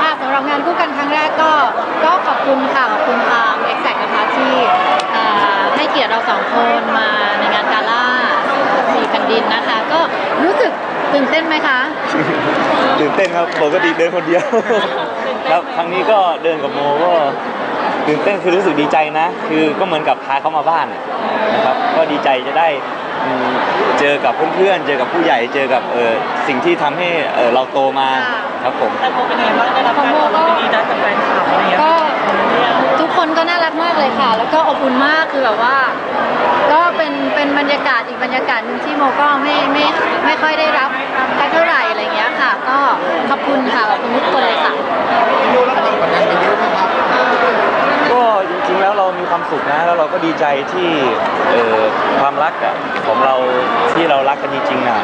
ค่ะสำหรับงานคู่กันครั้งแรกก็ก็ขอบคุณค่ะขอบคุณทาง e x a c t นะคะที่อ่าให้เกียรติเราสองคนมาในงานกาล่าสี่แผ่นดินนะคะ ก็รู้สึกตื่นเต้นไหมคะ ตื่นเต้นครับปกติเดินคนเดียว ครับครั้งนี้ก็เดินกับโมก็ตื่นเต้นคือรู้สึกดีใจนะ คือก็เหมือนกับพาเขามาบ้านนะครับก็ดีใจจะได้ อืมเจอกับเพื่อนๆ เจอกับผู้ใหญ่ เจอกับเออสิ่งที่ทำให้เออเราโตมาครับผม แต่โมเป็นไงบ้างได้รับการตอบรับดีนะจากแฟนคลับอะไรเงี้ยก็ทุกคนก็น่ารักมากเลยค่ะ แล้วก็อบอุ่นมากคือแบบว่า ก็เป็นเป็นบรรยากาศอีกบรรยากาศหนึ่งที่โมก็ไม่ไม่ไม่ค่อยได้รับสักเท่าไหร่อะไร สุขนะแล้วเราก็ดีใจที่เออความรักอของเราที่เรารักกันจริงๆอะ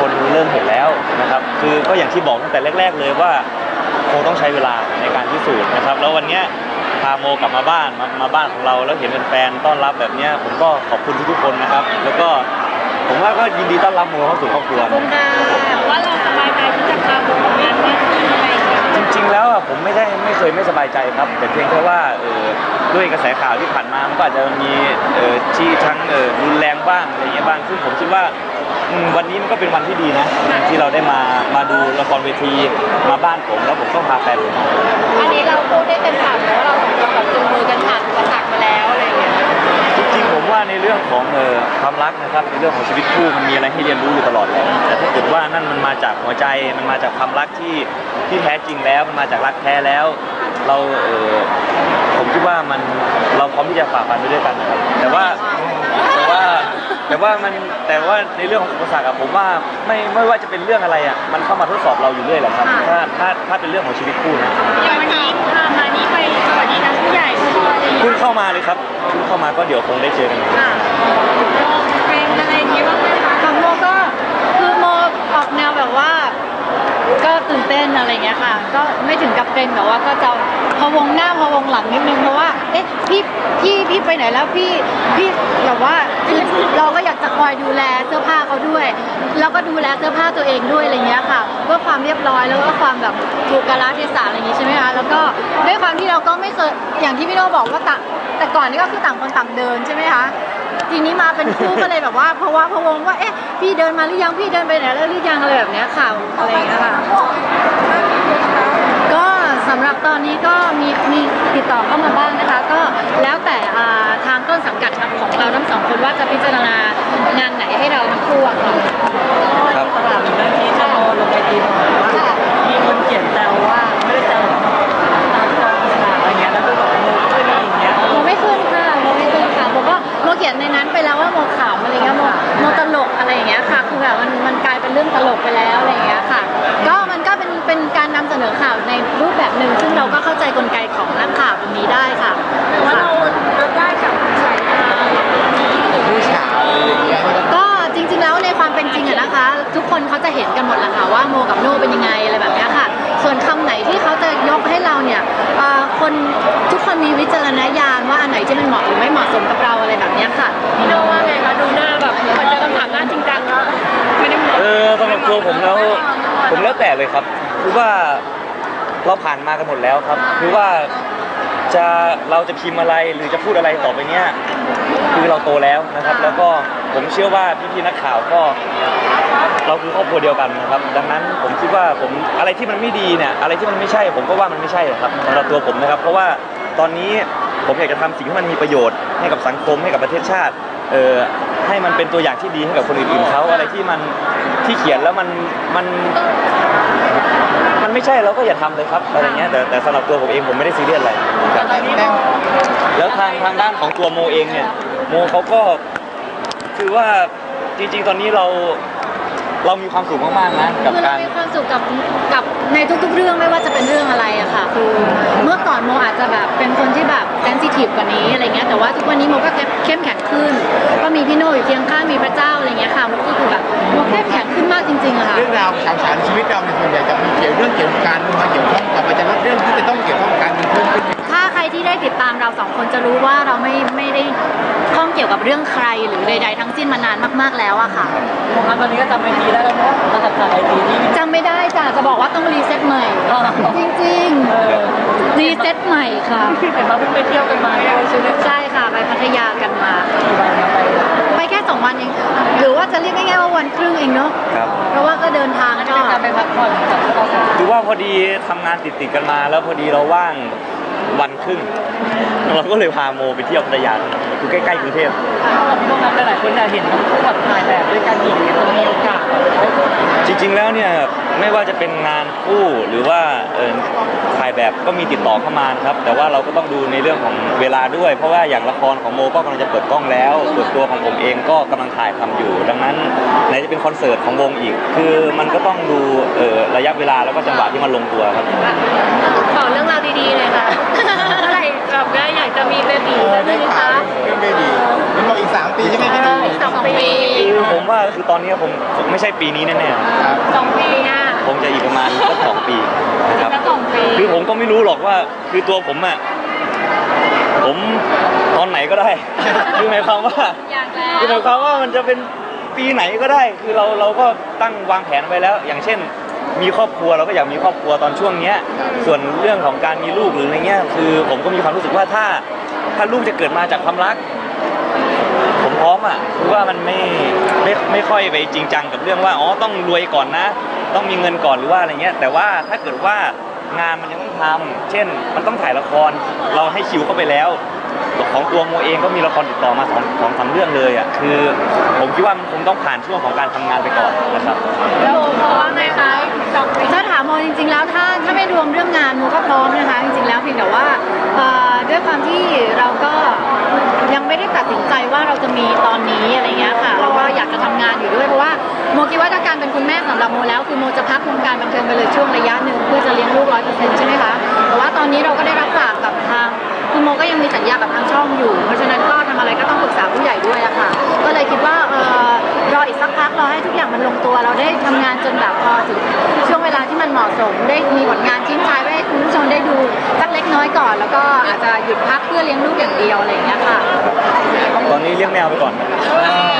คนเริ่มเห็นแล้วนะครับ คือก็อย่างที่บอกตั้งแต่แรก ๆ เลยว่าคงต้องใช้เวลาในการพิสูจน์นะครับ แล้ววันเนี้ยพาโมกลับมาบ้านมามาบ้านของเรา แล้วเห็นแฟนต้อนรับแบบเนี้ยผมก็ขอบคุณทุกๆคนนะครับ แล้วก็ผมว่าก็ยินดีต้อนรับโมเข้าสู่ครอบครัวขอบคุณค่ะว่าเราสบายใจที่จะพาโมทำงานมากขึ้นอะไร จริง ๆ แล้วอะผมไม่ได้ไม่เคยไม่สบายใจครับ แต่เพียงแค่ว่าเออด้วยกระแสข่าวที่ผ่านมามันก็อาจจะมีเออที่ทั้งเออรุนแรงบ้างอะไรเงี้ยบ้างซึ่งผมคิดว่าอืมวันนี้มันก็เป็นวันที่ดีนะ ที่เราได้มามาดูละครเวทีมาบ้านผมแล้วผมก็พาแฟนผมมา อันนี้เราพูดได้เต็มปากเลยว่าเราสองคนแบบจูงมือกันผ่านอุปสรรคมาแล้วอะไรเงี้ยจริงๆผมว่าในเรื่องของเออความรักนะครับในเรื่องของชีวิตคู่มันมีอะไรให้เรียนรู้อยู่ตลอดเลยแต่ถ้าเกิดว่านั่นมันมาจากหัวใจมันมาจากความรักที่ ที่แท้จริงแล้วมันมาจากรักแท้แล้ว เราเออผมคิดว่ามันเราพร้อมที่จะฝ่าฟันไปด้วยกันนะครับแต่ว่าแต่ว่าแต่ว่ามันแต่ว่าในเรื่องของอุปสรรคอะผมว่าไม่ไม่ว่าจะเป็นเรื่องอะไรอะมันเข้ามาทดสอบเราอยู่เรื่อยแหละครับถ้าถ้าถ้าเป็นเรื่องของชีวิตคู่นะอย่างวันนี้พามานี้ไปสวัสดีทั้งผู้ใหญ่ผู้พ่ออะไรอย่างเพิ่เงี้งยเข้ามาเลยครับเพิ่งเข้ามาก็เดี๋ยวคงได้เจอกัน ค่ะเกรงอะไรอย่างงี้บ้างไหมคะของโมก็คือโมออกแนวแบบว่า ก็ตื่นเต้นอะไรเงี้ยค่ะ ก็ไม่ถึงกับเกรงแต่ว่าก็จะพะวงหน้าพะวงหลังนิดนึงเพราะว่าเอ๊ะพี่พี่พี่ไปไหนแล้วพี่พี่แบบว่าคือเราก็อยากจะคอยดูแลเสื้อผ้าเขาด้วย แล้วก็ดูแลเสื้อผ้าตัวเองด้วยอะไรเงี้ยค่ะเพื่อความเรียบร้อยแล้วก็ความแบบถูกกาลเทศะอะไรอย่างงี้ใช่ไหมคะแล้วก็ด้วยความที่เราก็ไม่เคยอย่างที่พี่โนบอกว่าต่างแต่ก่อนนี่ก็คือต่างคนต่างเดินใช่ไหมคะ ทีนี้มาเป็นคู่ก็เลยแบบว่าเพราะว่าพะวงว่าเอ๊ะพี่เดินมาหรือยังพี่เดินไปไหนแล้วหรือยังอะไรแบบเนี้ยค่ะอะไรอย่างเงี้ยค่ะก็สำหรับตอนนี้ก็มีมีติดต่อเข้ามาบ้างนะคะ ก็แล้วแต่อ่าทางต้นสังกัดของเราทั้งสองคนว่าจะพิจารณางานไหนให้เราทั้งคู่อะค่ะครับตลาดมีหน้าที่จะโมลงไอจี นำเสนอข่าวในรูปแบบหนึ่งซึ่งเราก็เข้าใจกลไกของนักข่าวตรงนี้ได้ค่ะแต่ว่าเราเราได้กับสายตาผู้ชายอะไรอย่างเงี้ยก็จริง ๆ แล้วในความเป็นจริงอะนะคะ ทุกคนเขาจะเห็นกันหมดแหละค่ะว่าโมกับโน่เป็นยังไงอะไรแบบเนี้ยค่ะ ส่วนคำไหนที่เขาจะยกให้เราเนี่ยเอ่อคนทุกคนมีวิจารณญาณว่าอันไหนที่มันเหมาะหรือไม่เหมาะสมกับเราอะไรแบบเนี้ยค่ะพี่โนว่าไงคะดูหน้าแบบพอเจอคำถามหน้าจริงจังแล้วไม่ได้เหมาะเออสำหรับตัวผมแล้ว ผมแล้วแต่เลยครับคือว่าเราผ่านมากันหมดแล้วครับคือว่าจะเราจะพิมพ์อะไรหรือจะพูดอะไรต่อไปเนี้ยคือเราโตแล้วนะครับ แล้วก็ผมเชื่อว่าพี่ๆนักข่าวก็ เราคือครอบครัวเดียวกันนะครับ ดังนั้นผมคิดว่าผมอะไรที่มันไม่ดีเนี่ยอะไรที่มันไม่ใช่ ผมก็ว่ามันไม่ใช่หรอกครับสำหรับตัวผมนะครับ เพราะว่าตอนนี้ผมอยากจะทำสิ่งที่มันมีประโยชน์ให้กับสังคมให้กับประเทศชาติเออ ให้มันเป็นตัวอย่างที่ดีให้กับคนอื่นๆเขาอะไรที่มันที่เขียนแล้วมันมันมันไม่ใช่เราก็อย่าทำเลยครับอะไรเงี้ยแต่แต่สำหรับตัวผมเองผมไม่ได้ซีเรียสอะไรครับตอนนี้แต้งแล้วทางทางด้านของตัวโมเองเนี่ยโมเขาก็คือว่าจริงๆ ตอนนี้เราเรามีความสุขมากๆนะกับคือเราการมีความสุขกับกับในทุก ๆ เรื่องไม่ว่าจะเป็นเรื่องอะไรอะค่ะคือเมื่อก่อนโมอาจจะแบบเป็นคนที่แบบเซนซิทีฟกว่านี้อะไรเงี้ยแต่ว่าทุกวันนี้โมก็เข้มเข้มแข็งขึ้น ก็มีพี่โน่ อยู่เคียงข้างมีพระเจ้าอะไรเงี้ยค่ะโมก็คือแบบโมเข้มแข็งขึ้นมากจริงๆอะค่ะเรื่องราวข่าวสารชีวิตเราในส่วนใหญ่จะมีเกี่ยวเรื่องเกี่ยวกับการเมืองมาเกี่ยวข้องกับมันจะรับเรื่องที่จะต้องเกี่ยวข้องกับการเมืองเพิ่มขึ้นไหมครับถ้าใครที่ได้ติดตามเราสองคนจะรู้ว่าเราไม่ไม่ได้ข้องเกี่ยวกับเรื่องใครหรือใด ๆ ทั้งสิ้นมานานมาก ๆแล้วอะค่ะโมครับตอนนี้ก็จำไอจีได้แล้วเนาะเราจับถ่ายไอจีนี่จำไม่ได้จ้ะจะบอกว่าต้องรีเซ็ตใหม่จริงใหม่ค่ะเห็นว่าเพิ่งไปเที่ยวกันมาด้วยใช่ไหมใช่ค่ะไป ติดติดๆกันมา แล้วพอดีเราว่าง วันครึ่ง เราก็เลยพาโมไปเที่ยวพัทยาอยู่ใกล้ๆกรุงเทพพวกนั้นหลายๆคนอยากเห็นทั้งคู่แบบถ่ายแบบด้วยกันอีกเนี่ยจะมีโอกาสจริง ๆแล้วเนี่ยไม่ว่าจะเป็นงานคู่หรือว่าเออถ่ายแบบก็มีติดต่อเข้ามานะครับ แต่ว่าเราก็ต้องดูในเรื่องของเวลาด้วย เพราะว่าอย่างละครของโมก็กำลังจะเปิดกล้องแล้วส่วนตัวของผมเองก็กำลังถ่ายทำอยู่ ดังนั้นไหนจะเป็นคอนเสิร์ตของวงอีก คือมันก็ต้องดูเออระยะเวลาแล้วก็จังหวะที่มันลงตัวครับขอเรื่องราวดีๆเลย คือตอนนี้ผมผมไม่ใช่ปีนี้แน่ครับสองปีอะๆผมจะอีกประมาณสักสองปีนะครับสักสองปีคือผมก็ไม่รู้หรอกว่าคือตัวผมอะผมตอนไหนก็ได้ คือหมายความว่า อยากแล้วคือหมายความว่ามันจะเป็นปีไหนก็ได้ คือเราเราก็ตั้งวางแผนไว้แล้ว อย่างเช่น มีครอบครัวเราก็อยากมีครอบครัวตอนช่วงเนี้ย ส่วนเรื่องของการมีลูกหรืออะไรเงี้ย คือผมก็มีความรู้สึกว่าถ้า ถ้าลูกจะเกิดมาจากความรัก ผมพร้อมอะคือว่ามันไม่ไม่ไม่ค่อยไปจริงจังกับเรื่องว่าอ๋อต้องรวยก่อนนะ ต้องมีเงินก่อนหรือว่าอะไรเงี้ย แต่ว่าถ้าเกิดว่างานมันยังต้องทำเช่น มันต้องถ่ายละครเราให้คิวเข้าไปแล้วของตัวโมเองก็มีละครติดต่อมาสองสองสามเรื่องเลยอะคือ ผมคิดว่ามันคงต้องผ่านช่วงของการทำงานไปก่อนนะครับแล้วโมว่าไงคะถ้าถามโมจริง ๆ แล้วถ้าถ้าไม่รวมเรื่องงานโมก็พร้อมนะคะ จริงๆแล้วเพียงแต่ว่า ด้วยความที่เราก็ยังไม่ได้ตัดสินใจว่าเราจะมีตอนนี้อะไรเงี้ยค่ะ เราก็อยากจะทำงานอยู่ด้วยเพราะว่าโมคิดว่าถ้าการเป็นคุณแม่สำหรับโมแล้วคือโมจะพักวงการบันเทิงไปเลยช่วงระยะหนึ่งเพื่อจะเลี้ยงลูกร้อยเปอร์เซ็นต์ใช่ไหมคะแต่ว่าตอนนี้เราก็ได้รับปากกับทางคุณโมก็ยังมีสัญญากับทางช่องอยู่ เพราะฉะนั้นก็ทำอะไรก็ต้องปรึกษาผู้ใหญ่ด้วยอะค่ะ ก็เลยคิดว่าเออรออีกสักพักรอให้ทุก มันลงตัวเราได้ทำงานจนแบบพอถึงช่วงเวลาที่มันเหมาะสม ได้มีผลงานทิ้งท้ายไว้ให้คุณผู้ชมได้ดูสักเล็กน้อยก่อน แล้วก็อาจจะหยุดพักเพื่อเลี้ยงลูกอย่างเดียวอะไรอย่างเงี้ยค่ะ ตอนนี้เลี้ยงแมวไปก่อนเออ